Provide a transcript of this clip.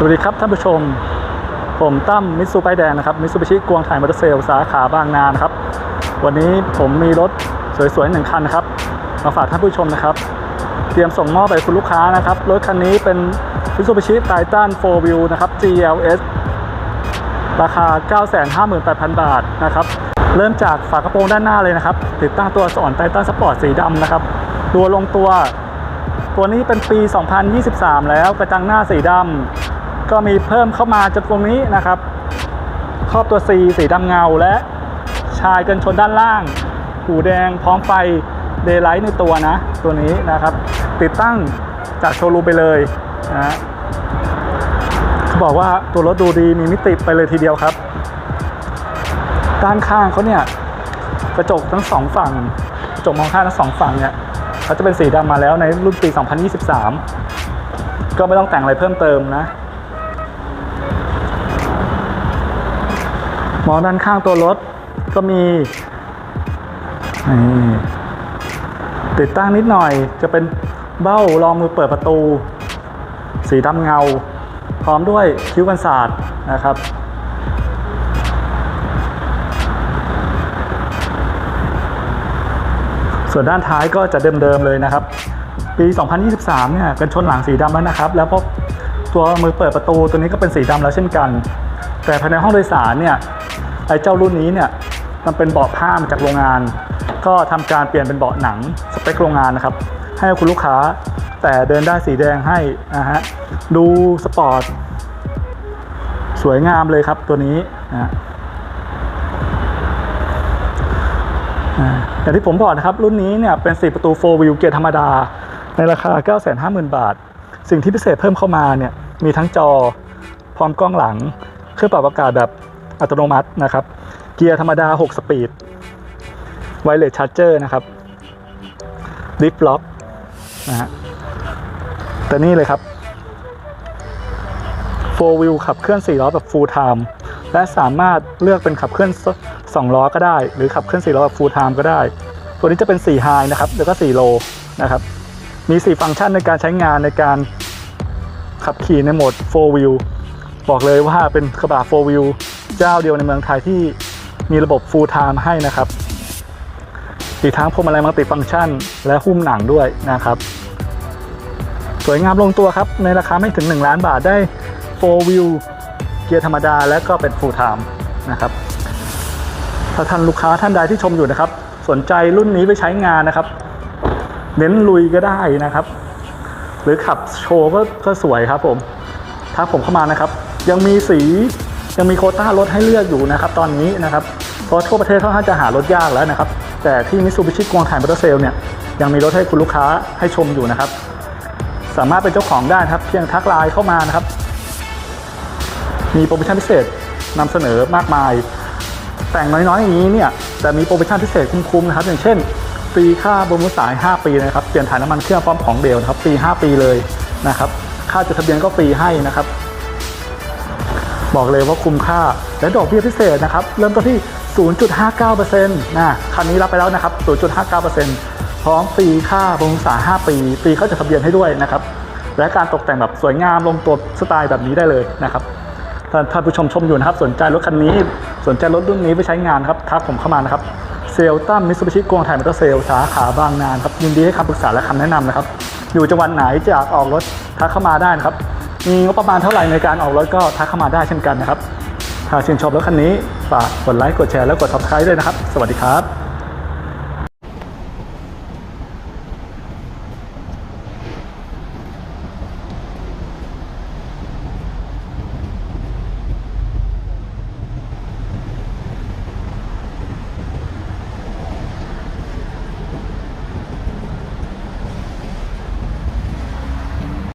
สวัสดีครับท่านผู้ชม ผมตั้มมิตซูไปายแดงนะครับมิตซูบิชิกวงไทยมอเตอร์เซลสาขาบางนานะครับ วันนี้ผมมีรถสวยๆหนึ่งคันนะครับ มาฝากท่านผู้ชมนะครับ เตรียมส่งมอบไปคุณลูกค้านะครับ รถคันนี้เป็นมิตซูบิชิไททัน4 Wheel นะครับ GLS ราคา 958,000 บาทนะครับ เริ่มจากฝากระโปรงด้านหน้าเลยนะครับ ติดตั้งตัวสอนไททันสปอร์ตสีดำนะครับตัวลงตัว ตัวนี้เป็นปี 2023 แล้วกระจังหน้าสีดำ ก็มีเพิ่มเข้ามาจากตรงนี้นะครับครอบตัว C สีดำเงาและชายกันชนด้านล่าง หูแดงพร้อมไฟเดย์ไลท์ในตัวนะ ตัวนี้นะครับ ติดตั้งจากโชว์รูมไปเลยนะฮะเขาบอกว่าตัวรถดูดีมีมิติไปเลยทีเดียวครับ ด้านข้างเขาเนี่ยกระจกทั้งสองฝั่งกระจกมองข้างทั้งสองฝั่งเนี่ยเขาจะเป็นสีดำมาแล้วในรุ่นปี 2023 ก็ไม่ต้องแต่งอะไรเพิ่มเติมนะ มองด้านข้างตัวรถก็มีติดตั้งนิดหน่อยจะเป็นเบ้ารองมือเปิดประตู สีดำเงา พร้อมด้วยคิ้วกันศาสตร์นะครับ ส่วนด้านท้ายก็จะเดิมๆเลยนะครับ ปี 2023 เนี่ยกันชนหลังสีดำแล้วนะครับ แล้วพวกตัวมือเปิดประตูตัวนี้ก็เป็นสีดำแล้วเช่นกัน แต่ภายในห้องโดยสารเนี่ย ไอ้เจ้ารุ่นนี้เนี่ยมันเป็นเบาะผ้ามาจากโรงงาน ก็ทำการเปลี่ยนเป็นเบาะหนังสเปคโรงงานนะครับ ให้คุณลูกค้าแต่เดินได้สีแดงให้นะฮะดูสปอร์ตสวยงามเลยครับตัวนี้นะฮะอ่าอย่างที่ผมบอกนะครับ รุ่นนี้เนี่ยเป็น 4 ประตู 4 wheel เกียร์ธรรมดา ในราคา 950,000 บาท สิ่งที่พิเศษเพิ่มเข้ามาเนี่ยมีทั้งจอพร้อมกล้องหลัง เครื่องปรับอากาศแบบ อัตโนมัตินะครับ เกียร์ธรรมดา 6 สปีด ไวเลสชาร์เจอร์นะครับดิฟล็อกนะฮะแต่นี่เลยครับ 4 wheel ขับเคลื่อน 4 ล้อแบบ full time และสามารถเลือกเป็นขับเคลื่อน 2 ล้อก็ได้ หรือขับเคลื่อน 4 ล้อแบบ full time ก็ได้ ตัวนี้จะเป็น 4 high นะครับ แล้วก็ 4 low นะครับ มี 4 ฟังก์ชันในการใช้งานในการขับขี่ในโหมด 4 wheel บอกเลยว่าเป็นกระบะ4 wheel เจ้าเดียวในเมืองไทยที่มีระบบ full time ให้นะครับอีกทั้งพวงมาลัยมัลติฟังก์ชัน และหุ้มหนังด้วยนะครับ สวยงามลงตัวครับ ในราคาไม่ถึง 1 ล้านบาทได้4 wheel เกียร์ธรรมดาและก็เป็น full time นะครับถ้าท่านลูกค้าท่านใดที่ชมอยู่นะครับ สนใจรุ่นนี้ไปใช้งานนะครับ เน้นลุยก็ได้นะครับ หรือขับโชว์ก็ก็สวยครับผม ถ้าผมเข้ามานะครับ ยังมีสียังมีโคต้ารถให้เลือกอยู่นะครับตอนนี้นะครับเพราะทั่วประเทศเขาค่อนข้างจะหารถยากแล้วนะครับ แต่ที่มิ t ซูบิชิกวงไทยมอเตอร์เซลเนี่ยยังมีรถให้คุณลูกค้าให้ชมอยู่นะครับ สามารถเป็นเจ้าของได้ครับ เพียงทักไลน์เข้ามานะครับ มีโปรโมชั่นพิเศษนำเสนอมากมาย แต่งน้อยๆอย่างนี้เนี่ยแต่มีโปรโมชั่นพิเศษคุ้มๆนะครับ อย่างเช่นฟรีค่าบำรุงสาย 5 ปีนะครับเปลี่ยนถ่ายน้ำมันเครื่องพร้อมของเบลนะครับฟรี5 ปีเลยนะครับ ค่าจดทะเบียนก็ฟรีให้นะครับ บอกเลยว่าคุ้มค่า และดอกเบี้ยพิเศษนะครับ เริ่มต้นที่ 0.59%นะคันนี้รับไปแล้วนะครับ 0.59%พร้อมฟรีค่าบำรุงสา5 ปี ฟรีค่าจดทะเบียนให้ด้วยนะครับ และการตกแต่งแบบสวยงามลงตัวสไตล์แบบนี้ได้เลยนะครับถ้าท่านผู้ชมชมอยู่นะครับ สนใจรถคันนี้ สนใจรถรุ่นนี้ไปใช้งานครับทักผมเข้ามานะครับเซลตั้มมิตซูบิชิกวงไทยมอเตอร์เซลสาขาบางนานครับยินดีให้คำปรึกษาและคำแนะนำนะครับ อยู่จังหวัดไหนจะออกรถทักเข้ามาได้นะครับ มีงบประมาณเท่าไหร่ในการออกรถก็ทักเข้ามาได้เช่นกันนะครับ ถ้าชื่นชอบรถคันนี้ฝากกดไลค์กดแชร์และกด subscribe ด้วยนะครับ สวัสดีครับ